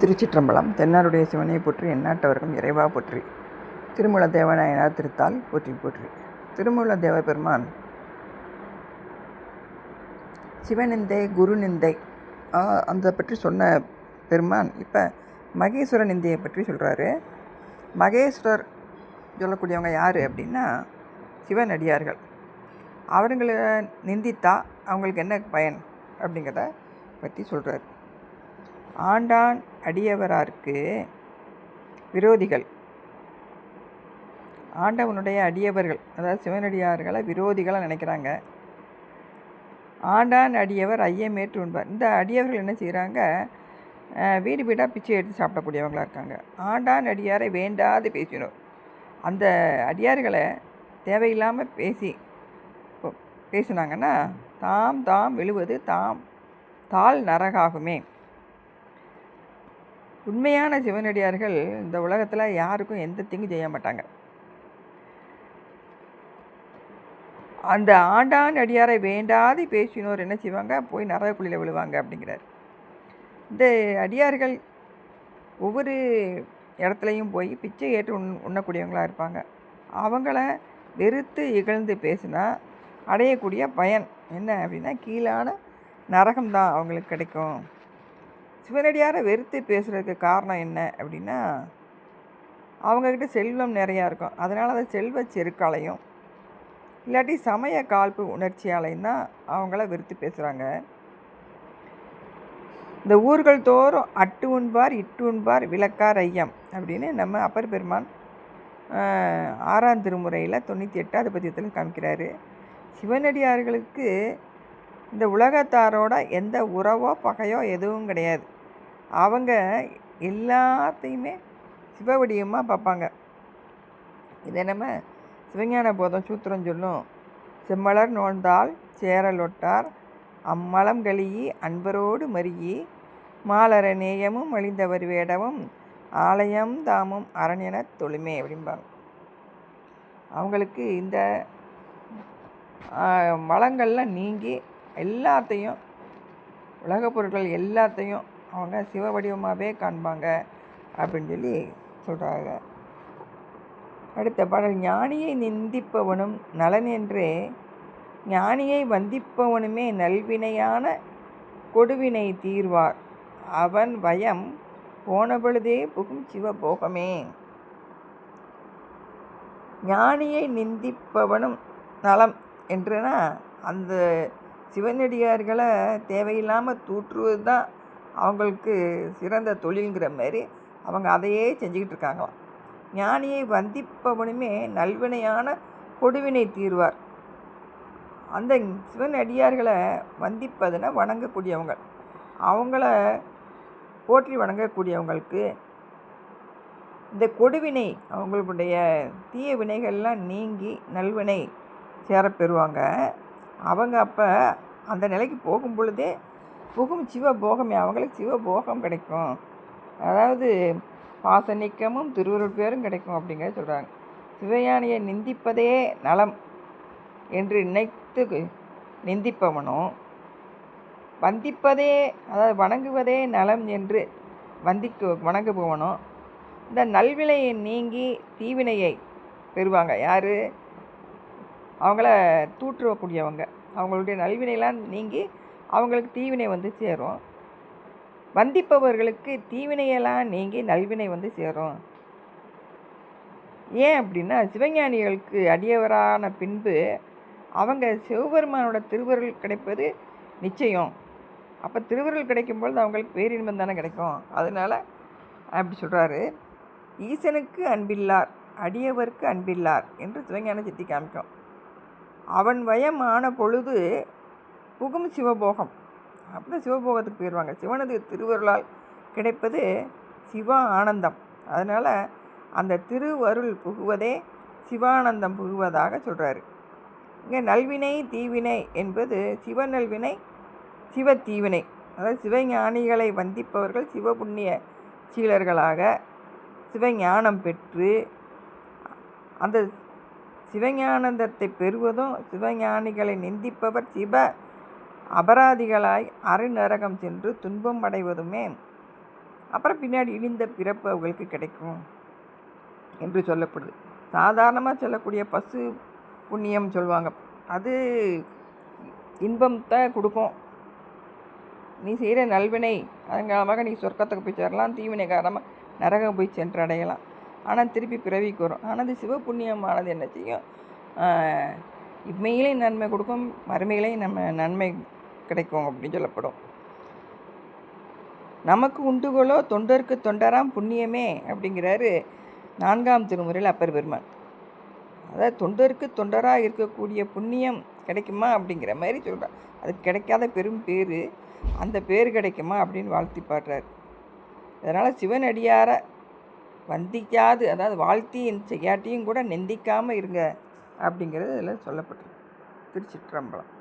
திருச்சிற்றம்பலம் தென்னாருடைய சிவனை போற்றி எந்நாட்டவர்க்கும் இறைவா போற்றி. திருமூல தேவநாயனார் திருத்தால் போற்றி போற்றி. திருமூல தேவ பெருமான். சிவநிந்தை குரு நிந்தை அந்த பற்றி சொன்ன பெருமான் இப்போ மகேஸ்வர நிந்தையை பற்றி சொல்கிறாரு மகேஸ்வரர் சொல்லக்கூடியவங்க யார் அப்படின்னா சிவனடியார்கள். அவர்களை நிந்தித்தா அவங்களுக்கு என்ன பயன் அப்படிங்கிறத பற்றி சொல்கிறார் ஆண்டான் அடியவரார்க்கு விரோதிகள். ஆண்டவனுடைய அடியவர்கள் அதாவது சிவனடியார்களை விரோதிகளாக நினைக்கிறாங்க. ஆண்டான் அடியவர் ஐயமேற்று உண்பார். இந்த அடியவர்கள் என்ன செய்கிறாங்க? வீடு வீடாக பிச்சை எடுத்து சாப்பிடக்கூடியவங்களாக இருக்காங்க. ஆண்டான் அடியாரை வேண்டாது பேசினோம். அந்த அடியார்களை தேவையில்லாமல் பேசி பேசினாங்கன்னா தாம் தாம் விழுவது தாம் தாள் நரகாகுமே. உண்மையான சிவனடியார்கள் இந்த உலகத்தில் யாருக்கும் எந்த தீங்கும் செய்ய மாட்டாங்க. அந்த ஆண்டான் அடியாரை வேண்டாது பேசினோர் என்ன செய்வாங்க? போய் நரகக்குழியில் விழுவாங்க அப்படிங்கிறார். இந்த அடியார்கள் ஒவ்வொரு இடத்துலையும் போய் பிச்சை ஏற்று உண் உண்ணக்கூடியவங்களாக இருப்பாங்க. அவங்கள வெறுத்து இகழ்ந்து பேசினா அடையக்கூடிய பயன் என்ன அப்படின்னா கீழான நரகம்தான் அவங்களுக்கு கிடைக்கும். சிவனடியாரை வெறுத்து பேசுகிறதுக்கு காரணம் என்ன அப்படின்னா அவங்கக்கிட்ட செல்வம் நிறையா இருக்கும். அதனால் அந்த செல்வ செருக்காலையும் இல்லாட்டி சமய காழ்ப்பு உணர்ச்சியாலையும் தான் அவங்கள வெறுத்து பேசுகிறாங்க இந்த ஊர்கள் தோறும் அட்டு உண்பார் இட்டு உண்பார் விளக்கார் ஐயம் அப்படின்னு நம்ம அப்பர் பெருமான் ஆறாம் திருமுறையில் தொண்ணூற்றி எட்டாவது பதியத்தில் காமிக்கிறாரு. சிவனடியார்களுக்கு இந்த உலகத்தாரோட எந்த உறவோ பகையோ எதுவும் கிடையாது. அவங்க எல்லாத்தையுமே சிவவடியமாக பார்ப்பாங்க. இது என்னமோ சிவஞான போதம் சூத்திரம் சொல்லும். செம்மலர் நோண்டால் சேரலொட்டார் அம்மலம் கழியி அன்பரோடு மறியி மாலர நேயமும் அழிந்தவர் வேடமும் ஆலயம் தாமும் அரண்யன தொழுமே அப்படிம்பாங்க. அவங்களுக்கு இந்த மலங்கள்லாம் நீங்கி எல்லாத்தையும் உலகப் பொருட்கள் எல்லாத்தையும் அவங்க சிவ வடிவமாகவே காண்பாங்க அப்படின்னு சொல்லி சொல்கிறாங்க அடுத்த பாடல் ஞானியை நிந்திப்பவனும் நலன் என்றே ஞானியை வந்திப்பவனுமே நல்வினையான கொடுவினை தீர்வார். அவன் பயம் போன பொழுதே புகும் சிவபோகமே. ஞானியை நிந்திப்பவனும் நலம் என்றுனா அந்த சிவனடியார்களை தேவையில்லாமல் தூற்றுவது தான் அவங்களுக்கு சிறந்த தொழில்ங்கிற மாதிரி அவங்க அதையே செஞ்சுக்கிட்டு இருக்காங்களாம் ஞானியை வந்திப்பவனுமே நல்வினையான கொடுவினை தீர்வார். அந்த சிவன் அடியார்களை வந்திப்பதுன்னா வணங்கக்கூடியவங்க. அவங்கள போற்றி வணங்கக்கூடியவங்களுக்கு இந்த கொடுவினை அவங்களுடைய தீய வினைகள்லாம் நீங்கி நல்வினை சேரப்பெறுவாங்க அவங்க அப்போ அந்த நிலைக்கு போகும் பொழுதே புகும் சிவபோகமே அவங்களுக்கு சிவபோகம் கிடைக்கும். அதாவது பாசனிக்கமும் திருவருள் பேரும் கிடைக்கும் அப்படிங்கிறத சொல்கிறாங்க சிவயானியை நிந்திப்பதே நலம் என்று நினைத்து நிந்திப்பவனும் வந்திப்பதே அதாவது வணங்குவதே நலம் என்று வந்திக்கு வணங்குபவனும் இந்த நல்வினையை நீங்கி தீவினையை பெறுவாங்க. யார்? அவங்கள தூற்றுவக்கூடியவங்க. அவங்களுடைய நல்வினையெல்லாம் நீங்கி அவங்களுக்கு தீவினை வந்து சேரும். வந்திப்பவர்களுக்கு தீவினையெல்லாம் நீங்கி நல்வினை வந்து சேரும். ஏன் அப்படின்னா சிவஞானிகளுக்கு அடியவரான பின்பு அவங்க சிவபெருமானோட திருவருள் கிடைப்பது நிச்சயம். அப்போ திருவருள் கிடைக்கும் பொழுது அவங்களுக்கு பேரின்பம் தானே கிடைக்கும். அதனால் அப்படி சொல்கிறாரு ஈசனுக்கு அன்பில்லார் அடியவருக்கு அன்பில்லார் என்று சிவஞான சித்தி காமிக்கும். அவன் வயம் ஆன பொழுது புகும் சிவபோகம். அப்படி சிவபோகத்துக்கு போயிடுவாங்க சிவனது திருவருளால் கிடைப்பது சிவ ஆனந்தம். அதனால் அந்த திருவருள் புகுவதே சிவானந்தம் புகுவதாக சொல்கிறாரு இங்கே நல்வினை தீவினை என்பது சிவ நல்வினை சிவ தீவினை. அதாவது சிவஞானிகளை வந்திப்பவர்கள் சிவபுண்ணிய சீலர்களாக சிவஞானம் பெற்று அந்த சிவஞானந்தத்தை பெறுவதும் சிவஞானிகளை நிந்திப்பவர் சிவ அபராதிகளாய் அருநரகம் சென்று துன்பம் அடைவதுமே அப்புறம் பின்னாடி இழிந்த பிறப்பு அவங்களுக்கு கிடைக்கும் என்று சொல்லப்படுது. சாதாரணமாக சொல்லக்கூடிய பசு புண்ணியம் சொல்லுவாங்க. அது இன்பத்தை கொடுக்கும். நீ செய்கிற நல்வினை அதன் காலமாக நீ சொர்க்கத்துக்கு போய் சேரலாம் தீவினை காரணமாக நரகம் போய் சென்று அடையலாம். ஆனால் திருப்பி பிறவிக்கு வரும். ஆனால் அது சிவபுண்ணியமானது என்ன செய்யும்? இம்மையிலையும் நன்மை கொடுக்கும் மறுமையிலையும் நம்ம நன்மை கிடைக்கும் அப்படின்னு சொல்லப்படும். நமக்கு உண்டுகோலோ தொண்டருக்கு தொண்டராம் புண்ணியமே அப்படிங்கிறாரு நான்காம் திருமுறையில் அப்பர் பெருமான். அதாவது தொண்டருக்கு தொண்டராக இருக்கக்கூடிய புண்ணியம் கிடைக்குமா அப்படிங்கிற மாதிரி சொல்கிறார் அது கிடைக்காத பெரும் பேர் அந்த பேர் கிடைக்குமா அப்படின்னு வாழ்த்தி பாடுறார். அதனால் சிவனடியாரை வந்திக்காது அதாவது வாழ்த்தி செய்யாட்டியும் கூட நெந்திக்காமல் இருங்க அப்படிங்கிறது இதில் சொல்லப்பட்டிருக்கு. திருச்சிற்றம்பலம்.